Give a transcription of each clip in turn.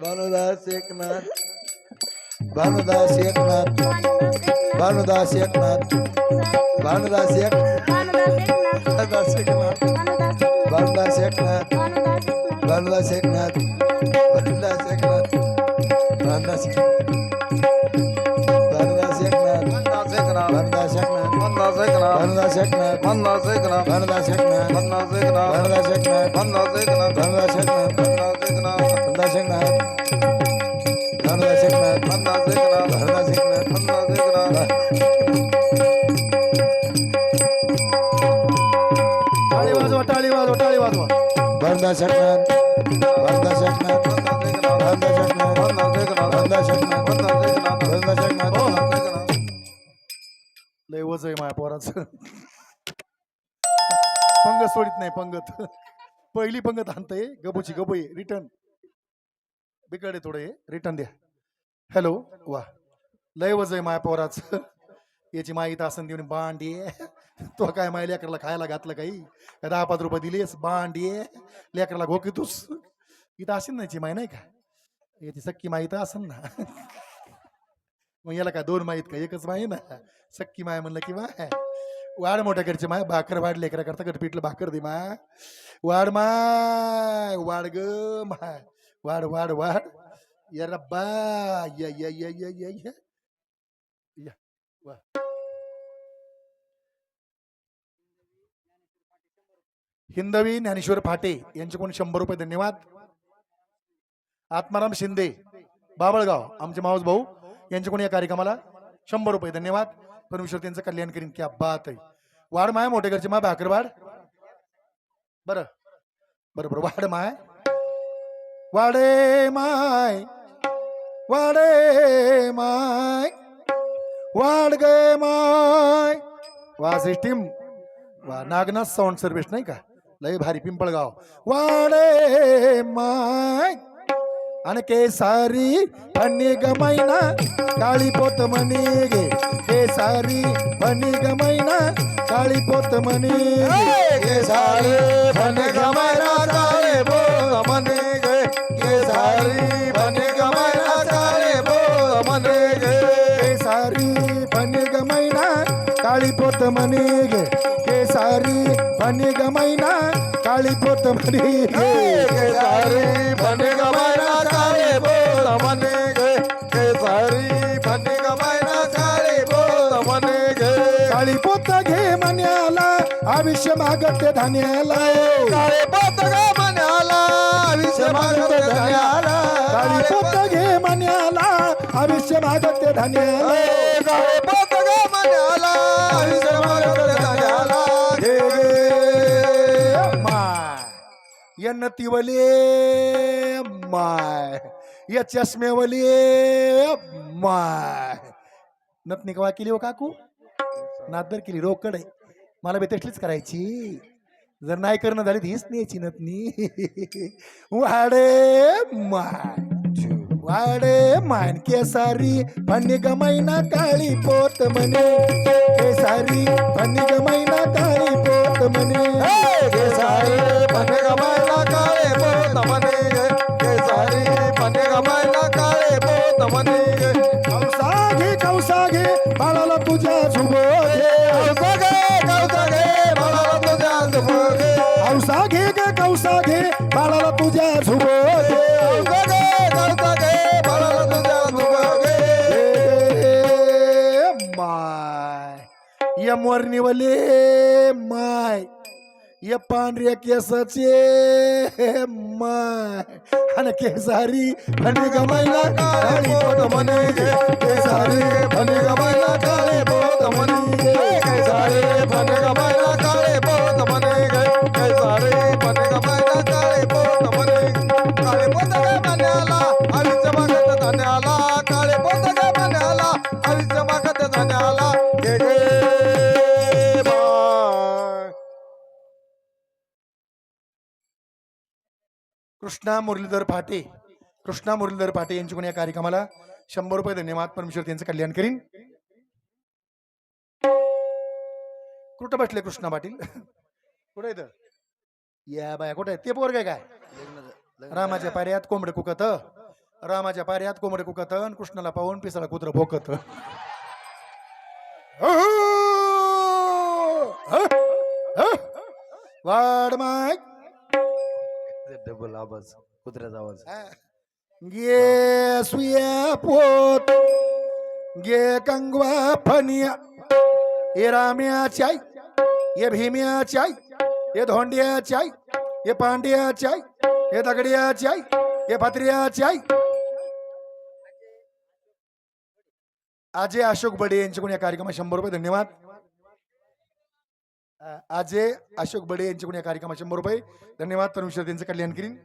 भानुदास एकनाथ भानुदास एकनाथ भानुदास एकनाथ भानुदास एक भानुदास एकनाथ भानुदास एकनाथ भानुदास एकनाथ भानुदास एकनाथ भानुदास भानुदास एकनाथ भानुदास एकनाथ भानुदास एकनाथ भानुदास एकनाथ भानुदास एकनाथ भानुदास एकनाथ भानुदास एकनाथ भानुदास एकनाथ भानुदास एकनाथ भानुदास एकनाथ टाळी वाजवा टाळी वाजवा टाळी वाजवा भानुदास एकनाथ भानुदास एकनाथ भानुदास एकनाथ भानुदास एकनाथ भानुदास एकनाथ लय वज आहे माझ्या पोराचं पंगत सोडित नाही पंगत पहिली पंगत आणतंय गबूची गबू आहे रिटर्न बिकडे थोडे रिटर्न द्या. हॅलो वा लय वज आहे माझ्या पोराचं. याची माहीत असं देऊन बांडी तो काय माय लेकराला खायला घातलं काही? दहा पाच रुपये दिलेस बांडी लेकराला घोकीतूस इथं असेल ना याची माय नाही का? याची सक्की माहिती असेल ना. मग याला काय दोन माहीत का? एकच माही ना? सक्की माय म्हणलं की माय. वाढ मोठ्या घरचे माय. भाकर वाढ लेकरा करता कर भाकर दे माय. वाढ माय. वाढ ग माय. वाढ वाढ वाढ. या रब्बा या या या या या या. या वा. हिंदवी ज्ञानेश्वर फाटे यांचे कोण शंभर रुपये धन्यवाद. आत्माराम शिंदे बाबळगाव आमचे मावस भाऊ यांचे कोणी या कार्यक्रमाला शंभर रुपये धन्यवाद. परमेश्वर त्यांचं कल्याण करीन. क्या बात आहे वाढ माय मोठे घरचे माय भाकरवाड. बरं. बरं बरं. वाढ माय. वाडे माय वाडे माय वाढ गे माय. वा सिस्टीम वा नागनाथ साऊंड सर्व्हिस नाही का? लय भारी पिंपळगाव. वाडे माय. आणि केसारी फणी गमैना काळी पोत म्हणी गे. केसारी फणी गमैना काळी पोत म्हणी केसारी फणी गमैना काळी पोत म्हणी ಕಾಳಿಪೋತ ಮನೆಗೆ ಕೇಸಾರಿ ಬನಿಗ ಮೈನ ಕಾಳಿಪೋತ ಮನೆಗೆ ಕೇಸಾರಿ ಬನಿಗ ಮೈನ ಕಾಳಿಪೋತ ಮನೆಗೆ ಕೇಸಾರಿ ಬನಿಗ ಮೈನ ಕಾಳಿಪೋತ ಮನೆಗೆ ಕಾಳಿಪೋತ ಘೇ ಮನ್ಯಾಲ ಆವಿಷ್ಯ ಮಾಗತ್ತೆ ಧನ್ಯಾಲ ಕಾಳಿಪೋತ ಘೇ ಮನ್ಯಾಲ ಆವಿಷ್ಯ ಮಾಗತ್ತೆ ಧನ್ಯಾಲ ಕಾಳಿಪೋತ ಘೇ ಮನ್ಯಾಲ ಆವಿಷ್ಯ ಮಾಗತ್ತೆ ಧನ್ಯಾಲ या नतीवले माय. या चष्म्यावले माय. नतनी कवा केली हो काकू? नादर केली रोकड आहे. मला बेतसलीच करायची. जर नाही करणं झाली हीच न्यायची नतनी वाडे माय. वाडे मान केसारी फणी गमैना काळी पोत म्हणे. केसारी फणी गमैना काळी पोत म्हणे. केसारी फणी गमैना काळे पोत म्हणे. केसारी फणी गमैना काळे पोत म्हणे. कौसा घे कौसा घे बाळाला तुझ्या झुबो घे कौसा घे कौसा घे बाळाला तुझ्या झुबो घे कौसा घे ग कौसा घे बाळाला तुझ्या झुबो घे मोरणीवले माय. ये पांढऱ्या केसाचे माय. आणि केसारी फणी गमायला काळी पोट म्हणे? केसारी फणी गमायला काळे कृष्णा मुरलीधर फाटे कृष्णा मुरलीधर फाटे यांच्याकडून या कार्यक्रमाला शंभर रुपये धन्यवाद. परमेश्वर त्यांचं कल्याण करीन. कुठं बसले कृष्णा पाटील? कुठे इथं? या बाया कुठे ते पोर काय काय? रामाच्या पार्यात कोंबडे कुकत. रामाच्या पाऱ्यात कोंबड कुकत आणि कृष्णाला पाहून पिसाला कुत्र भोकत. वाढ माय डबल आवाज कुत्र्याचा आवाज. गे सुया पोत गे कंगवा फनिया ये राम्याची आई ये भीम्याची आई ये धोंडिया आई ये पांड्याची आई ये दगड्याची आई ये भत्र्याची आई अजय अशोक बडे यांच्याकडून या कार्यक्रमात शंभर रुपये धन्यवाद. आज अशोक बडे यांच्याकडून या कार्यक्रमाचे शंभर रुपये धन्यवाद तरुण यांचं कल्याण करीन.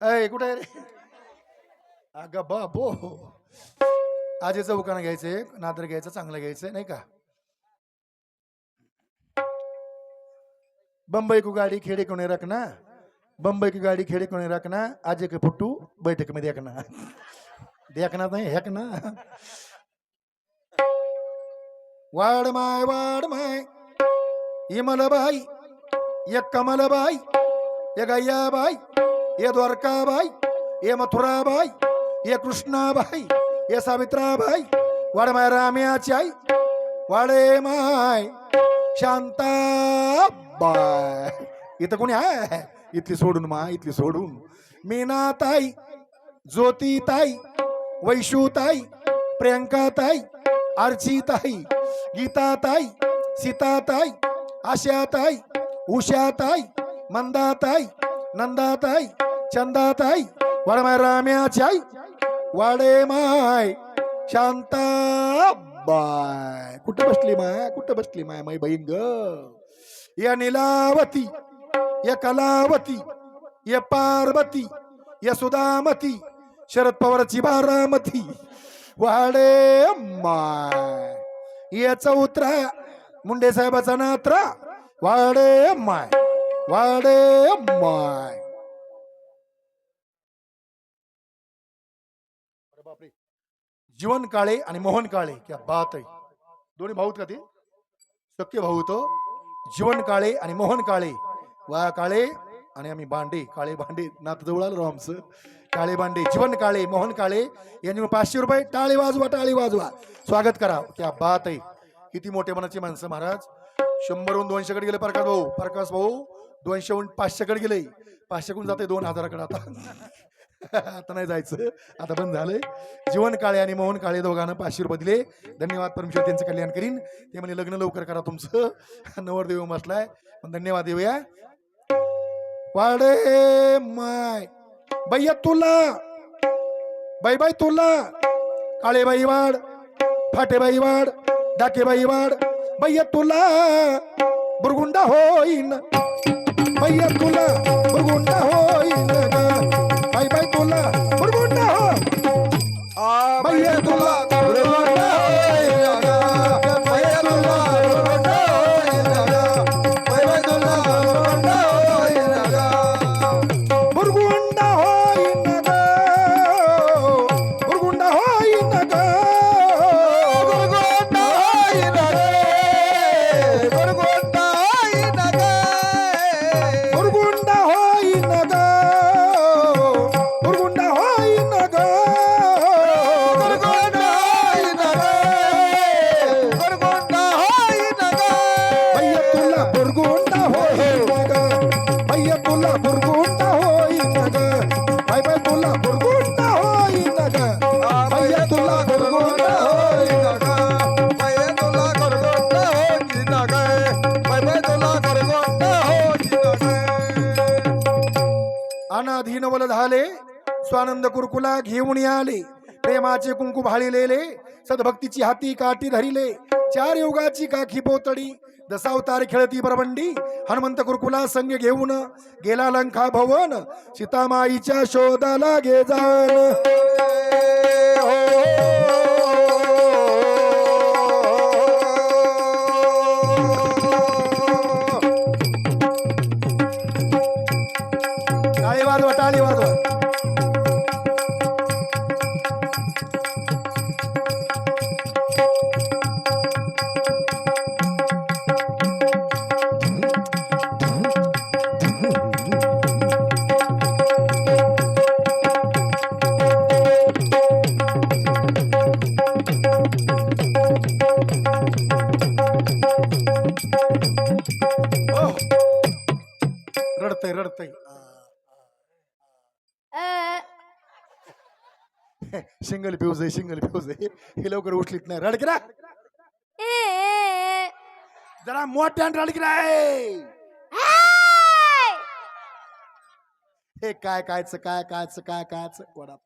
अय कुठे आहे रे? अग बाबो. आजे चौकानं घ्यायचंय नादर घ्यायचं चांगलं घ्यायचं नाही का? बंबई को गाडी खेडे कोणी रखना? बंबई की गाडी खेडे कोणी रखना? आजे के फुट्टू बैठकमध्ये देखना. देखना नाही हेक ना वाड माय वाड माय. इमलबाई ये कमलबाई ये गैयाबाई ये द्वारकाबाई ये मथुराबाई ये कृष्णाबाई ये सावित्राबाई. वाड माय राम्याची आई. वाडे माय शांताबाय इथं कोणी आहे? इथली सोडून मा इथली सोडून. मीनाताई ज्योतिताई वैशूताई प्रियंकाताई अर्चिताई गीताताई सीताताई आशाताई उषाताई मंदाताई नंदाताई चंदाताई वाडे माय वाडे माय शांताबाय कुठं बसली माय? कुठं बसली माय माई बहीण ग? या निलावती या कलावती या पार्वती या सुदामती शरद पवारची बारामती वाडे माय याचा चौत्रा मुंडे साहेबाचा नात्रा वाडे माय वाडे माय बापरे. जीवन काळे आणि मोहन काळे क्या बात आहे. दोन्ही भाऊ का ते? शक्य भाऊ तो जीवन काळे आणि मोहन काळे. वा काळे आणि आम्ही भांडे. काळे भांडे. नात जवळ आलो आमचं. काळेबांडे जीवन काळे मोहन काळे यांनी पाचशे रुपये टाळी वाजवा टाळी वाजवा. स्वागत करा. त्या बात आहे. किती मोठे मनाची माणसं महाराज. शंभरहून दोनशेकडे गेले प्रकाश भाऊ. प्रकाश भाऊ दोनशेहून पाचशेकडे गेले. पाचशेकडून जाते दोन हजाराकडे आता. आता नाही जायचं. आता बंद झालंय. जीवन काळे आणि मोहन काळे दोघांना पाचशे रुपये दिले. धन्यवाद परमेश्वर त्यांचं कल्याण करीन. ते म्हणे लग्न लवकर करा तुमचं. नवरदेव बसलाय पण धन्यवाद देऊया. वाडे माय. बैया तुला बाई बाई तुला काळे बाई वाड फाटे बाई वाड डाके बाई वाड बैया तुला बुरगुंडा होईन बैया तुला बुरगुंडा अनाधीन वल झाले स्वानंद कुरकुला घेऊन आले प्रेमाचे कुंकू भाळिलेले सद्भक्तीची हाती काठी धरिले चार योगाची काखी पोतडी दसावतार खेळती परबंडी हनुमंत कुरकुला संग घेऊन गेला लंका भवन सीतामाईच्या शोधाला गे जाण सिंगल फ्यूज आहे सिंगल फ्यूज आहे हे लवकर उठलीत नाही. रडकिरा जरा मोठ्यान रडकिरा! हे काय कायच काय कायच काय कायच वडापाव.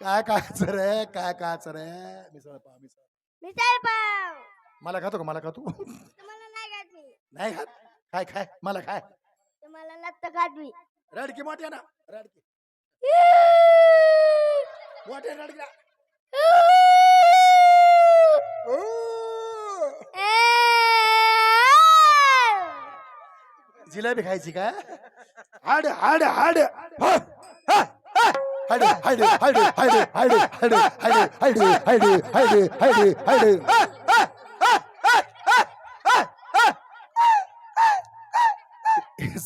काय कायच रे? काय कायच रे? मिसळ पाव मिसळ. मिसळ पाव! मला खातो का? मला खातो. नाही खात मी. नाही खात? काय काय मला काय तुम्हाला नसतं खात मी. रडकी मोठ्या ना. रडकी. जिलेबी खायची का हाड हाड हाड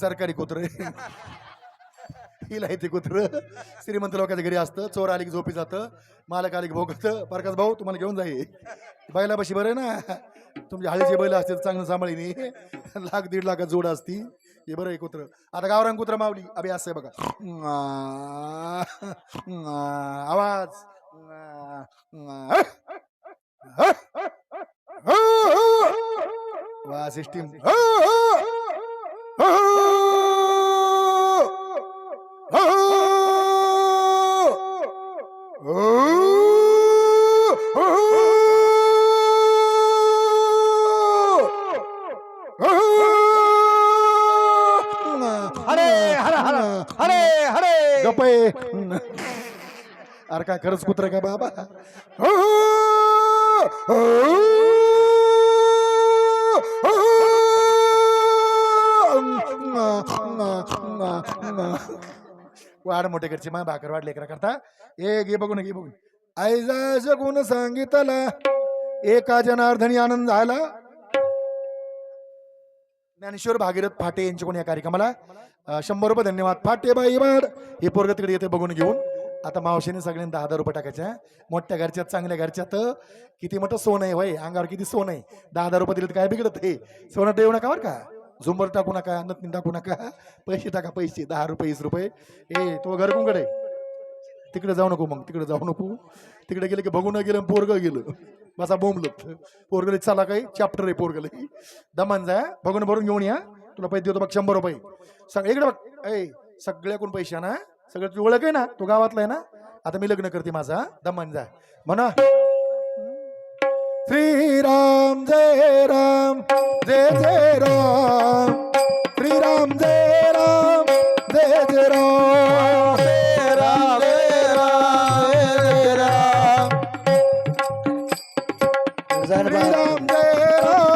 सरकारी कुत्रे हिला ते कुत्र. श्रीमंत लोकांच्या घरी असतं चोर आली की झोपी जातं मालक आली की भोगतं परकास भाऊ तुम्हाला घेऊन जाई बैलापाशी बरं आहे ना. तुमची हळीचे बैल असते चांगलं सांभाळीनी लाख दीड लाखात जोड असती हे बरं आहे कुत्र. आता गावरान कुत्र मावली. अभि असं आहे बघा. आवाज. वा सिस्टीम. हो, हो. का खरंच कुत्र का बाबा वाढ मोठे करची मा भाकर वाढ लेकरा करता ए गे बघून घे बघून आईजा जगून सांगितला एका जनार्दनी आनंद झाला ज्ञानेश्वर भागीरथ फाटे यांच्याकडून या कार्यक्रमाला शंभर रुपये धन्यवाद फाटे बाई वाढ हे पोरग तिकडे येते बघून घेऊन आता मावशीने सगळ्यांनी दहा हजार रुपये टाकायच्या मोठ्या घरच्यात चांगल्या घरच्यात किती मोठं सोनं आहे वय? अंगावर किती सोनं आहे? दहा हजार रुपये दिले तर काय बिघडत हे सोनं देऊ नका बरं का? झुंबर टाकू नका नतनी टाकू नका. पैसे टाका पैसे. दहा रुपये वीस रुपये. ए तो घर कुंकड आहे? तिकडे जाऊ नको मग तिकडे जाऊ नको. तिकडे गेलं की बघून गेलं पोरग गेलं. माझा बोंबलत. पोरगले चला काही चॅप्टर आहे पोरगले दमान जा बघून भरून घेऊन या. तुला पैसे देतो बघ शंभर रुपये. सग इकडे बघ. ए सगळ्याकडून पैसे ना सगळं तुझी ओळख आहे ना? तो गावातला आहे ना? आता मी लग्न करते माझा दमान जा. म्हणा. श्रीराम जय राम जय जय राम श्रीराम जय राम जय जय राम राम राम राम श्रीराम जय राम